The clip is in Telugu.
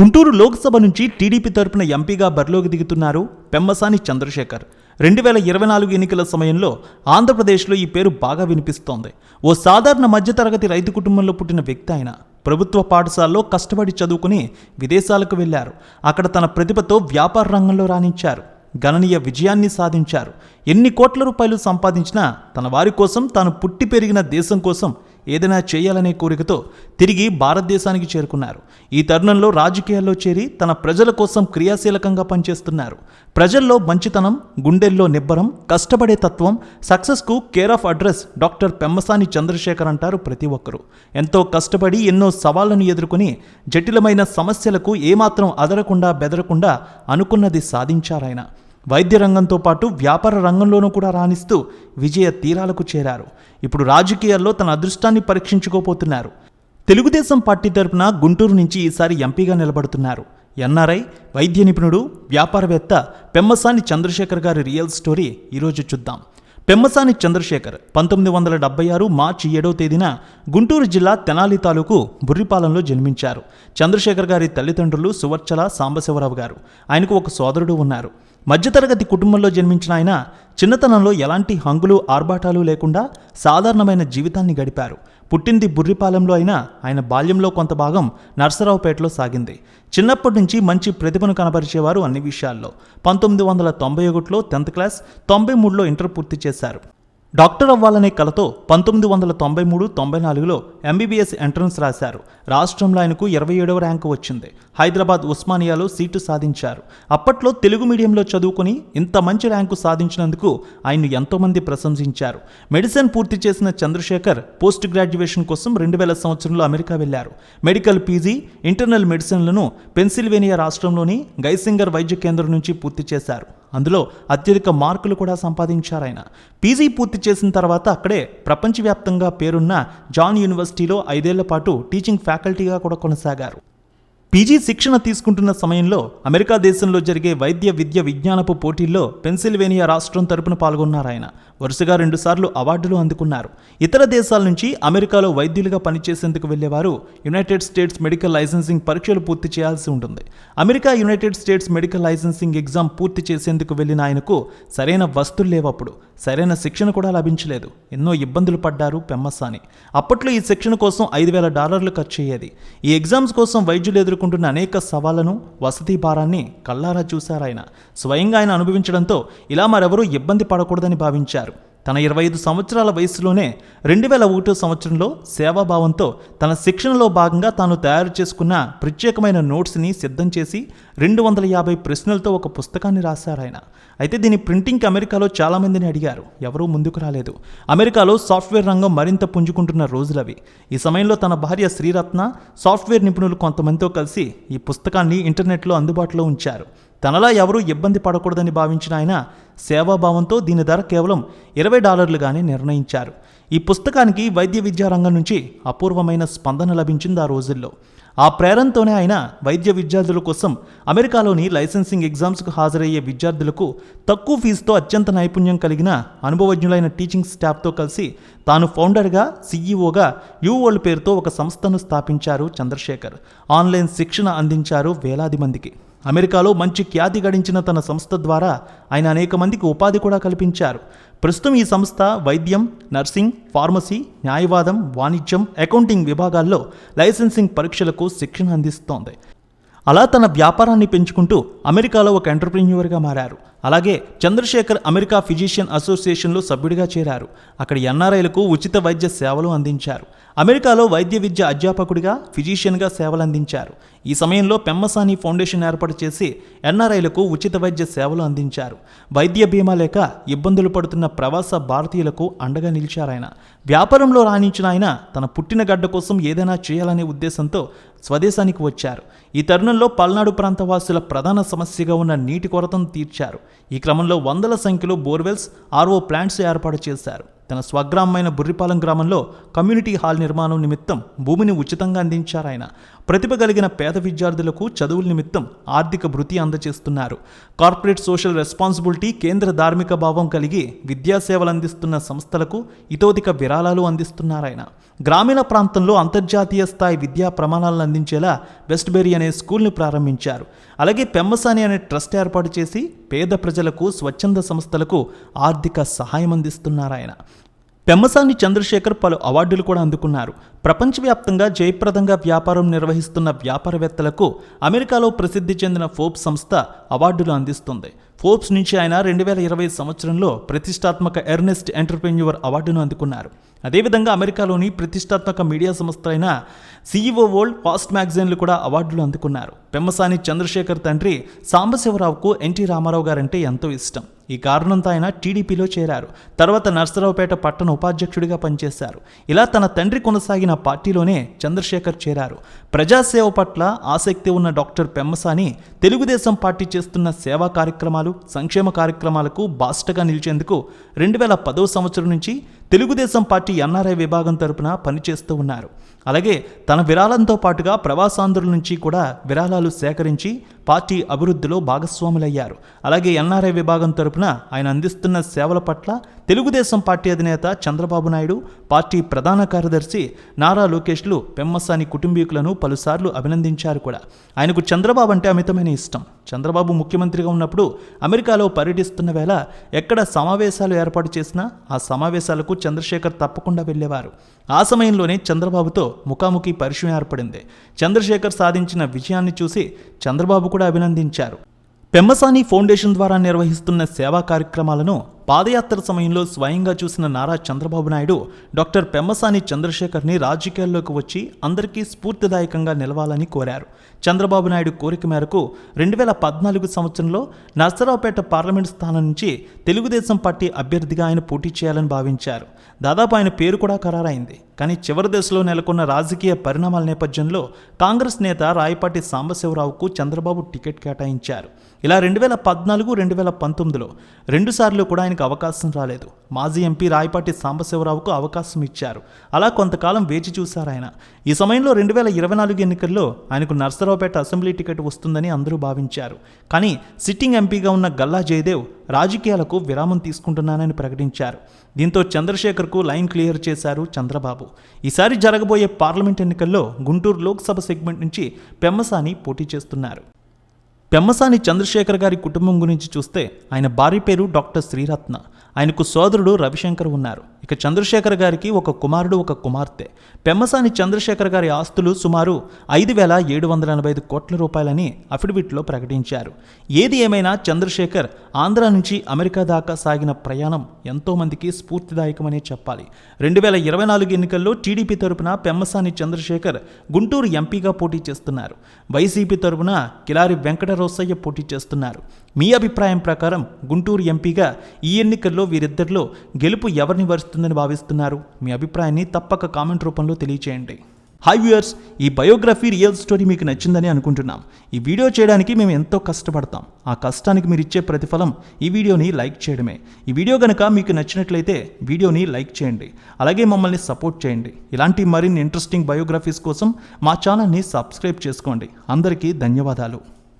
గుంటూరు లోక్సభ నుంచి టీడీపీ తరపున ఎంపీగా బరిలోకి దిగుతున్నారు పెమ్మసాని చంద్రశేఖర్. రెండు వేల ఇరవై నాలుగు ఎన్నికల సమయంలో ఆంధ్రప్రదేశ్లో ఈ పేరు బాగా వినిపిస్తోంది. ఓ సాధారణ మధ్యతరగతి రైతు కుటుంబంలో పుట్టిన వ్యక్తి ఆయన. ప్రభుత్వ పాఠశాలలో కష్టపడి చదువుకుని విదేశాలకు వెళ్ళారు అక్కడ తన ప్రతిభతో వ్యాపార రంగంలో రాణించారు. గణనీయ విజయాన్ని సాధించారు. ఎన్ని కోట్ల రూపాయలు సంపాదించినా తన వారి కోసం తాను పుట్టి పెరిగిన దేశం కోసం ఏదైనా చేయాలనే కోరికతో తిరిగి భారతదేశానికి చేరుకున్నారు. ఈ తరుణంలో రాజకీయాల్లో చేరి తన ప్రజల కోసం క్రియాశీలకంగా పనిచేస్తున్నారు. ప్రజల్లో మంచితనం గుండెల్లో నిబ్బరం కష్టపడే తత్వం సక్సెస్కు care of address doctor Pemmasani Chandrasekhar అంటారు ప్రతి ఒక్కరూ. ఎంతో కష్టపడి ఎన్నో సవాళ్ళను ఎదుర్కొని జటిలమైన సమస్యలకు ఏమాత్రం అదరకుండా బెదరకుండా అనుకున్నది సాధించారాయన. వైద్య రంగంతో పాటు వ్యాపార రంగంలోనూ కూడా రాణిస్తూ విజయ తీరాలకు చేరారు. ఇప్పుడు రాజకీయాల్లో తన అదృష్టాన్ని పరీక్షించుకోపోతున్నారు తెలుగుదేశం పార్టీ తరపున గుంటూరు నుంచి ఈసారి ఎంపీగా నిలబడుతున్నారు. ఎన్ఆర్ఐ వైద్య నిపుణుడు వ్యాపారవేత్త పెమ్మసాని చంద్రశేఖర్ గారి రియల్ స్టోరీ ఈరోజు చూద్దాం. పెమ్మసాని చంద్రశేఖర్ పంతొమ్మిది వందల డెబ్బై ఆరు మార్చి ఏడవ తేదీన గుంటూరు జిల్లా తెనాలి తాలూకు బుర్రిపాలెంలో జన్మించారు. చంద్రశేఖర్ గారి తల్లిదండ్రులు సువర్చల సాంబశివరావు గారు. ఆయనకు ఒక సోదరుడు ఉన్నారు. మధ్యతరగతి కుటుంబంలో జన్మించిన ఆయన చిన్నతనంలో ఎలాంటి హంగులు ఆర్భాటాలు లేకుండా సాధారణమైన జీవితాన్ని గడిపారు. పుట్టింది బుర్రిపాలెంలో అయినా ఆయన బాల్యంలో కొంత భాగం నర్సరావుపేటలో సాగింది. చిన్నప్పటి నుంచి మంచి ప్రతిభను కనబరిచేవారు అన్ని విషయాల్లో. పంతొమ్మిది వందల తొంభై ఒకటిలో టెన్త్ క్లాస్ తొంభై మూడులో ఇంటర్ పూర్తి చేశారు. డాక్టర్ అవ్వాలనే కలతో పంతొమ్మిది వందల తొంభై మూడు తొంభై నాలుగులో ఎంబీబీఎస్ ఎంట్రన్స్ రాశారు. రాష్ట్రంలో ఆయనకు ఇరవై ఏడవ ర్యాంకు వచ్చింది. హైదరాబాద్ ఉస్మానియాలో సీటు సాధించారు. అప్పట్లో తెలుగు మీడియంలో చదువుకుని ఇంత మంచి ర్యాంకు సాధించినందుకు ఆయన్ను ఎంతోమంది ప్రశంసించారు. మెడిసిన్ పూర్తి చేసిన చంద్రశేఖర్ పోస్ట్ గ్రాడ్యుయేషన్ కోసం రెండు వేల సంవత్సరంలో అమెరికా వెళ్ళారు మెడికల్ పీజీ ఇంటర్నల్ మెడిసిన్లను పెన్సిల్వేనియా రాష్ట్రంలోని గైసింగర్ వైద్య కేంద్రం నుంచి పూర్తి చేశారు. అందులో అత్యధిక మార్కులు కూడా సంపాదించారు ఆయన పీజీ పూర్తి చేసిన తర్వాత అక్కడే ప్రపంచవ్యాప్తంగా పేరున్న జాన్ యూనివర్సిటీ యూనివర్సిటీలో ఐదేళ్ళ పాటు టీచింగ్ ఫ్యాకల్టీగా కూడా కొనసాగారు. పీజీ శిక్షణ తీసుకుంటున్న సమయంలో అమెరికా దేశంలో జరిగే వైద్య విద్య విజ్ఞానపు పోటీల్లో పెన్సిల్వేనియా రాష్ట్రం తరపున పాల్గొన్నారు ఆయన. వరుసగా రెండుసార్లు అవార్డులు అందుకున్నారు. ఇతర దేశాల నుంచి అమెరికాలో వైద్యులుగా పనిచేసేందుకు వెళ్ళేవారు యునైటెడ్ స్టేట్స్ మెడికల్ లైసెన్సింగ్ పరీక్షలు పూర్తి చేయాల్సి ఉంటుంది. America United States medical licensing exam పూర్తి చేసేందుకు వెళ్ళిన ఆయనకు సరైన వస్తువులు లేవప్పుడు సరైన శిక్షణ కూడా లభించలేదు. ఎన్నో ఇబ్బందులు పడ్డారు పెమ్మసాని. అప్పట్లో ఈ శిక్షణ కోసం ఐదు వేల డాలర్లు ఖర్చు అయ్యేది. ఈ ఎగ్జామ్స్ కోసం వైద్యులు ఎదుర్కొంటున్న అనేక సవాళ్ళను వసతి భారాన్ని కల్లారా చూశారాయన. స్వయంగా ఆయన అనుభవించడంతో ఇలా మరెవరూ ఇబ్బంది పడకూడదని భావించారు. తన ఇరవై ఐదు సంవత్సరాల వయసులోనే రెండు వేల ఒకటో సంవత్సరంలో సేవాభావంతో తన శిక్షణలో భాగంగా తాను తయారు చేసుకున్న ప్రత్యేకమైన నోట్స్ని సిద్ధం చేసి రెండు వందల యాభై ప్రశ్నలతో ఒక పుస్తకాన్ని రాశారు ఆయన. అయితే దీని ప్రింటింగ్కి అమెరికాలో చాలామందిని అడిగారు. ఎవరూ ముందుకు రాలేదు. అమెరికాలో సాఫ్ట్వేర్ రంగం మరింత పుంజుకుంటున్న రోజులవి ఈ సమయంలో తన భార్య శ్రీరత్న సాఫ్ట్వేర్ నిపుణులు కొంతమందితో కలిసి ఈ పుస్తకాన్ని ఇంటర్నెట్లో అందుబాటులో ఉంచారు. తనలా ఎవరూ ఇబ్బంది పడకూడదని భావించిన ఆయన సేవాభావంతో దీని ధర కేవలం ఇరవై డాలర్లుగానే నిర్ణయించారు. ఈ పుస్తకానికి వైద్య విద్యారంగం నుంచి అపూర్వమైన స్పందన లభించింది ఆ రోజుల్లో. ఆ ప్రేరణతోనే ఆయన వైద్య విద్యార్థుల కోసం అమెరికాలోని లైసెన్సింగ్ ఎగ్జామ్స్కు హాజరయ్యే విద్యార్థులకు తక్కువ ఫీజుతో అత్యంత నైపుణ్యం కలిగిన అనుభవజ్ఞులైన టీచింగ్ స్టాఫ్తో కలిసి తాను ఫౌండర్గా సీఈఓగా యూ వరల్డ్ పేరుతో ఒక సంస్థను స్థాపించారు చంద్రశేఖర్. ఆన్లైన్ శిక్షణ అందించారు వేలాది మందికి. అమెరికాలో మంచి ఖ్యాతి గడించిన తన సంస్థ ద్వారా ఆయన అనేక మందికి ఉపాధి కూడా కల్పించారు. ప్రస్తుతం ఈ సంస్థ వైద్యం నర్సింగ్ ఫార్మసీ న్యాయవాదం వాణిజ్యం అకౌంటింగ్ విభాగాల్లో లైసెన్సింగ్ పరీక్షలకు శిక్షణ అందిస్తోంది. అలా తన వ్యాపారాన్ని పెంచుకుంటూ అమెరికాలో ఒక ఎంటర్ప్రెన్యూర్గా మారారు. అలాగే చంద్రశేఖర్ అమెరికా ఫిజిషియన్ అసోసియేషన్లో సభ్యుడిగా చేరారు. అక్కడ ఎన్ఆర్ఐలకు ఉచిత వైద్య సేవలు అందించారు. అమెరికాలో వైద్య విద్య అధ్యాపకుడిగా ఫిజిషియన్గా సేవలు అందించారు. ఈ సమయంలో పెమ్మసాని ఫౌండేషన్ ఏర్పాటు చేసి ఎన్ఆర్ఐలకు ఉచిత వైద్య సేవలు అందించారు. వైద్య బీమా లేక ఇబ్బందులు పడుతున్న ప్రవాస భారతీయులకు అండగా నిలిచారాయన. వ్యాపారంలో రాణించిన ఆయన తన పుట్టిన గడ్డ కోసం ఏదైనా చేయాలనే ఉద్దేశంతో స్వదేశానికి వచ్చారు. ఈ తరుణంలో పల్నాడు ప్రాంత వాసుల ప్రధాన సమస్యగా ఉన్న నీటి కొరతను తీర్చారు. ఈ క్రమంలో వందల సంఖ్యలో బోర్వెల్స్ ఆర్ఓ ప్లాంట్స్ ఏర్పాటు చేశారు. తన స్వగ్రామమైన బుర్రిపాలెం గ్రామంలో కమ్యూనిటీ హాల్ నిర్మాణం నిమిత్తం భూమిని ఉచితంగా అందించారు ఆయన. ప్రతిభ కలిగిన పేద విద్యార్థులకు చదువుల నిమిత్తం ఆర్థిక భృతి అందజేస్తున్నారు కార్పొరేట్ సోషల్ రెస్పాన్సిబిలిటీ కేంద్ర ధార్మిక భావం కలిగి విద్యా సేవలు అందిస్తున్న సంస్థలకు ఇతోధిక విరాళాలు అందిస్తున్నారాయన. గ్రామీణ ప్రాంతంలో అంతర్జాతీయ స్థాయి విద్యా ప్రమాణాలను అందించేలా వెస్ట్బెరీ అనే స్కూల్ని ప్రారంభించారు. అలాగే పెమ్మసాని అనే ట్రస్ట్ ఏర్పాటు చేసి పేద ప్రజలకు స్వచ్ఛంద సంస్థలకు ఆర్థిక సహాయం అందిస్తున్నారాయన. పెమ్మసాని చంద్రశేఖర్ పలు అవార్డులు కూడా అందుకున్నారు. ప్రపంచవ్యాప్తంగా జయప్రదంగా వ్యాపారం నిర్వహిస్తున్న వ్యాపారవేత్తలకు అమెరికాలో ప్రసిద్ధి చెందిన ఫోర్బ్స్ సంస్థ అవార్డులు అందిస్తుంది. ఫోర్బ్స్ నుంచి ఆయన రెండు వేల ఇరవై సంవత్సరంలో ప్రతిష్టాత్మక ఎర్నెస్ట్ ఎంటర్ప్రెన్యూర్ అవార్డును అందుకున్నారు. అదేవిధంగా అమెరికాలోని ప్రతిష్టాత్మక మీడియా సంస్థ అయిన సీఈఓ వరల్డ్ ఫాస్ట్ మ్యాగజైన్లు కూడా అవార్డులు అందుకున్నారు. పెమ్మసాని చంద్రశేఖర్ తండ్రి సాంబశివరావుకు ఎన్టీ రామారావు గారంటే ఎంతో ఇష్టం. ఈ కారణంతో ఆయన టీడీపీలో చేరారు. తర్వాత నర్సరావుపేట పట్టణ ఉపాధ్యక్షుడిగా పనిచేశారు. ఇలా తన తండ్రి కొనసాగిన పార్టీలోనే చంద్రశేఖర్ చేరారు. ప్రజాసేవ పట్ల ఆసక్తి ఉన్న డాక్టర్ పెమ్మసాని తెలుగుదేశం పార్టీ చేస్తున్న సేవా కార్యక్రమాలు సంక్షేమ కార్యక్రమాలకు బాస్టగా నిలిచేందుకు రెండు వేల పదో సంవత్సరం నుంచి తెలుగుదేశం పార్టీ ఎన్ఆర్ఐ విభాగం తరపున పనిచేస్తూ ఉన్నారు. అలాగే తన విరాళంతో పాటుగా ప్రవాసాంధ్రుల నుంచి కూడా విరాళాలు సేకరించి పార్టీ అభివృద్ధిలో భాగస్వాములయ్యారు. అలాగే ఎన్ఆర్ఐ విభాగం తరపున ఆయన అందిస్తున్న సేవల పట్ల తెలుగుదేశం పార్టీ అధినేత చంద్రబాబు నాయుడు పార్టీ ప్రధాన కార్యదర్శి నారా లోకేష్లు పెమ్మసాని కుటుంబీకులను పలుసార్లు అభినందించారు కూడా. ఆయనకు చంద్రబాబు అంటే అమితమైన ఇష్టం. చంద్రబాబు ముఖ్యమంత్రిగా ఉన్నప్పుడు అమెరికాలో పర్యటిస్తున్న వేళ ఎక్కడ సమావేశాలు ఏర్పాటు చేసినా ఆ సమావేశాలకు చంద్రశేఖర్ తప్పకుండా వెళ్ళేవారు. ఆ సమయంలోనే చంద్రబాబుతో ముఖాముఖి పరిచయం ఏర్పడింది. చంద్రశేఖర్ సాధించిన విజయాన్ని చూసి చంద్రబాబు కూడా అభినందించారు. పెమ్మసాని ఫౌండేషన్ ద్వారా నిర్వహిస్తున్న సేవా కార్యక్రమాలను పాదయాత్ర సమయంలో స్వయంగా చూసిన నారా చంద్రబాబు నాయుడు డాక్టర్ పెమ్మసాని చంద్రశేఖర్ని రాజకీయాల్లోకి వచ్చి అందరికీ స్ఫూర్తిదాయకంగా నిలవాలని కోరారు. చంద్రబాబు నాయుడు కోరిక మేరకు రెండు వేల పద్నాలుగు సంవత్సరంలో నర్సరావుపేట పార్లమెంట్ స్థానం నుంచి తెలుగుదేశం పార్టీ అభ్యర్థిగా ఆయన పోటీ చేయాలని భావించారు. దాదాపు ఆయన పేరు కూడా ఖరారైంది. కానీ చివరి దశలో నెలకొన్న రాజకీయ పరిణామాల నేపథ్యంలో కాంగ్రెస్ నేత రాయపాటి సాంబశివరావుకు చంద్రబాబు టికెట్ కేటాయించారు. ఇలా రెండు వేల పద్నాలుగు రెండు వేల పంతొమ్మిదిలో రెండుసార్లు కూడా ఆయన ఆయనకు అవకాశం రాలేదు. మాజీ ఎంపీ రాయపాటి సాంబశివరావుకు అవకాశం ఇచ్చారు. అలా కొంతకాలం వేచి చూశారు ఆయన. ఈ సమయంలో రెండు వేల ఇరవై నాలుగు ఎన్నికల్లో ఆయనకు నర్సరావుపేట అసెంబ్లీ టికెట్ వస్తుందని అందరూ భావించారు. కానీ సిట్టింగ్ ఎంపీగా ఉన్న గల్లా జయదేవ్ రాజకీయాలకు విరామం తీసుకుంటున్నానని ప్రకటించారు. దీంతో చంద్రశేఖర్కు లైన్ క్లియర్ చేశారు చంద్రబాబు. ఈసారి జరగబోయే పార్లమెంట్ ఎన్నికల్లో గుంటూరు లోక్సభ సెగ్మెంట్ నుంచి పెమ్మసాని పోటీ చేస్తున్నారు. పెమ్మసాని చంద్రశేఖర్ గారి కుటుంబం గురించి చూస్తే ఆయన భార్య పేరు డాక్టర్ శ్రీరత్న. ఆయనకు సోదరుడు రవిశంకర్ ఉన్నారు. ఇక చంద్రశేఖర్ గారికి ఒక కుమారుడు ఒక కుమార్తె. పెమ్మసాని చంద్రశేఖర్ గారి ఆస్తులు సుమారు ఐదు వేల ఏడు వందల ఎనభై ఐదు కోట్ల రూపాయలని అఫిడవిట్లో ప్రకటించారు. ఏది ఏమైనా చంద్రశేఖర్ ఆంధ్ర నుంచి అమెరికా దాకా సాగిన ప్రయాణం ఎంతోమందికి స్ఫూర్తిదాయకమనే చెప్పాలి. రెండు వేల ఇరవై నాలుగు ఎన్నికల్లో టీడీపీ తరపున పెమ్మసాని చంద్రశేఖర్ గుంటూరు ఎంపీగా పోటీ చేస్తున్నారు. వైసీపీ తరపున కిలారి వెంకటరోసయ్య పోటీ చేస్తున్నారు. మీ అభిప్రాయం ప్రకారం గుంటూరు ఎంపీగా ఈ ఎన్నికల్లో ఎన్నికల్లో వీరిద్దరిలో గెలుపు ఎవరిని వరుస్తుందని భావిస్తున్నారు? మీ అభిప్రాయాన్ని తప్పక కామెంట్ రూపంలో తెలియచేయండి. హాయ్ వ్యూయర్స్ ఈ బయోగ్రఫీ రియల్ స్టోరీ మీకు నచ్చిందని అనుకుంటున్నాం. ఈ వీడియో చేయడానికి మేము ఎంతో కష్టపడతాం. ఆ కష్టానికి మీరు ఇచ్చే ప్రతిఫలం ఈ వీడియోని లైక్ చేయడమే. ఈ వీడియో కనుక మీకు నచ్చినట్లయితే వీడియోని లైక్ చేయండి. అలాగే మమ్మల్ని సపోర్ట్ చేయండి. ఇలాంటి మరిన్ని ఇంట్రెస్టింగ్ బయోగ్రఫీస్ కోసం మా ఛానల్ని సబ్స్క్రైబ్ చేసుకోండి. అందరికీ ధన్యవాదాలు.